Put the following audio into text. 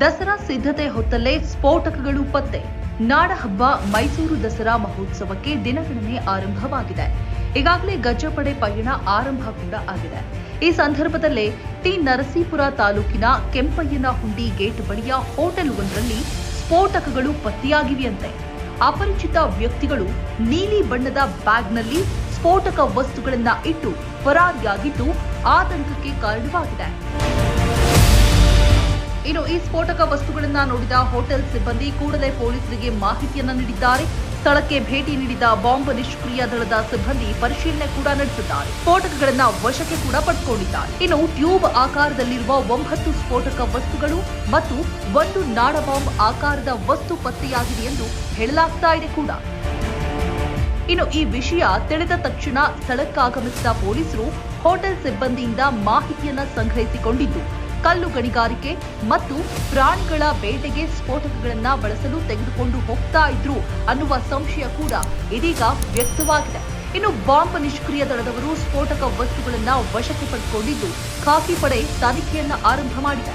ದಸರಾ ಸಿದ್ಧತೆ ಹೊತ್ತಲ್ಲೇ ಸ್ಫೋಟಕಗಳು ಪತ್ತೆ. ನಾಡಹಬ್ಬ ಮೈಸೂರು ದಸರಾ ಮಹೋತ್ಸವಕ್ಕೆ ದಿನಗಣನೆ ಆರಂಭವಾಗಿದೆ. ಈಗಾಗಲೇ ಗಜಪಡೆ ಪಯಣ ಆರಂಭ ಕೂಡ ಆಗಿದೆ. ಈ ಸಂದರ್ಭದಲ್ಲೇ ಟಿ. ನರಸೀಪುರ ತಾಲೂಕಿನ ಕೆಂಪಯ್ಯನ ಹುಂಡಿ ಗೇಟ್ ಬಳಿಯ ಹೋಟೆಲ್ ಒಂದರಲ್ಲಿ ಸ್ಫೋಟಕಗಳು ಪತ್ತೆಯಾಗಿವೆಯಂತೆ. ಅಪರಿಚಿತ ವ್ಯಕ್ತಿಗಳು ನೀಲಿ ಬಣ್ಣದ ಬ್ಯಾಗ್ನಲ್ಲಿ ಸ್ಫೋಟಕ ವಸ್ತುಗಳನ್ನ ಇಟ್ಟು ಪರಾರಿಯಾಗಿದ್ದು ಆತಂಕಕ್ಕೆ ಕಾರಣವಾಗಿದೆ. ಈ ಸ್ಫೋಟಕ ವಸ್ತುಗಳನ್ನ ನೋಡಿದ ಹೋಟೆಲ್ ಸಿಬ್ಬಂದಿ ಕೂಡಲೇ ಪೊಲೀಸರಿಗೆ ಮಾಹಿತಿಯನ್ನ ನೀಡಿದ್ದಾರೆ. ಸ್ಥಳಕ್ಕೆ ಭೇಟಿ ನೀಡಿದ ಬಾಂಬ್ ನಿಷ್ಕ್ರಿಯ ದಳದ ಸಿಬ್ಬಂದಿ ಪರಿಶೀಲನೆ ಕೂಡ ನಡೆಸಿದ್ದಾರೆ. ಸ್ಫೋಟಕಗಳನ್ನ ವಶಕ್ಕೆ ಕೂಡ ಪಡ್ಕೊಂಡಿದ್ದಾರೆ. ಇನ್ನು ಟ್ಯೂಬ್ ಆಕಾರದಲ್ಲಿರುವ ಒಂಬತ್ತು ಸ್ಫೋಟಕ ವಸ್ತುಗಳು ಮತ್ತು ಒಂದು ನಾಡ ಬಾಂಬ್ ಆಕಾರದ ವಸ್ತು ಪತ್ತೆಯಾಗಿದೆ ಎಂದು ಹೇಳಲಾಗ್ತಾ ಇದೆ ಕೂಡ. ಇನ್ನು ಈ ವಿಷಯ ತಿಳಿದ ತಕ್ಷಣ ಸ್ಥಳಕ್ಕಾಗಮಿಸಿದ ಪೊಲೀಸರು ಹೋಟೆಲ್ ಸಿಬ್ಬಂದಿಯಿಂದ ಮಾಹಿತಿಯನ್ನ ಸಂಗ್ರಹಿಸಿಕೊಂಡಿದ್ದು. ಕಲ್ಲು ಗಣಿಗಾರಿಕೆ ಮತ್ತು ಪ್ರಾಣಿಗಳ ಬೇಟೆಗೆ ಸ್ಫೋಟಕಗಳನ್ನ ಬಳಸಲು ತೆಗೆದುಕೊಂಡು ಹೋಗ್ತಾ ಇದ್ರು ಅನ್ನುವ ಸಂಶಯ ಕೂಡ ಇದೀಗ ವ್ಯಕ್ತವಾಗಿದೆ. ಇನ್ನು ಬಾಂಬ್ ನಿಷ್ಕ್ರಿಯ ದಳದವರು ಸ್ಫೋಟಕ ವಸ್ತುಗಳನ್ನ ವಶಕ್ಕೆ ಪಡೆದುಕೊಂಡಿದ್ದು ಖಾಕಿ ಪಡೆ ತನಿಖೆಯನ್ನ ಆರಂಭ ಮಾಡಿದೆ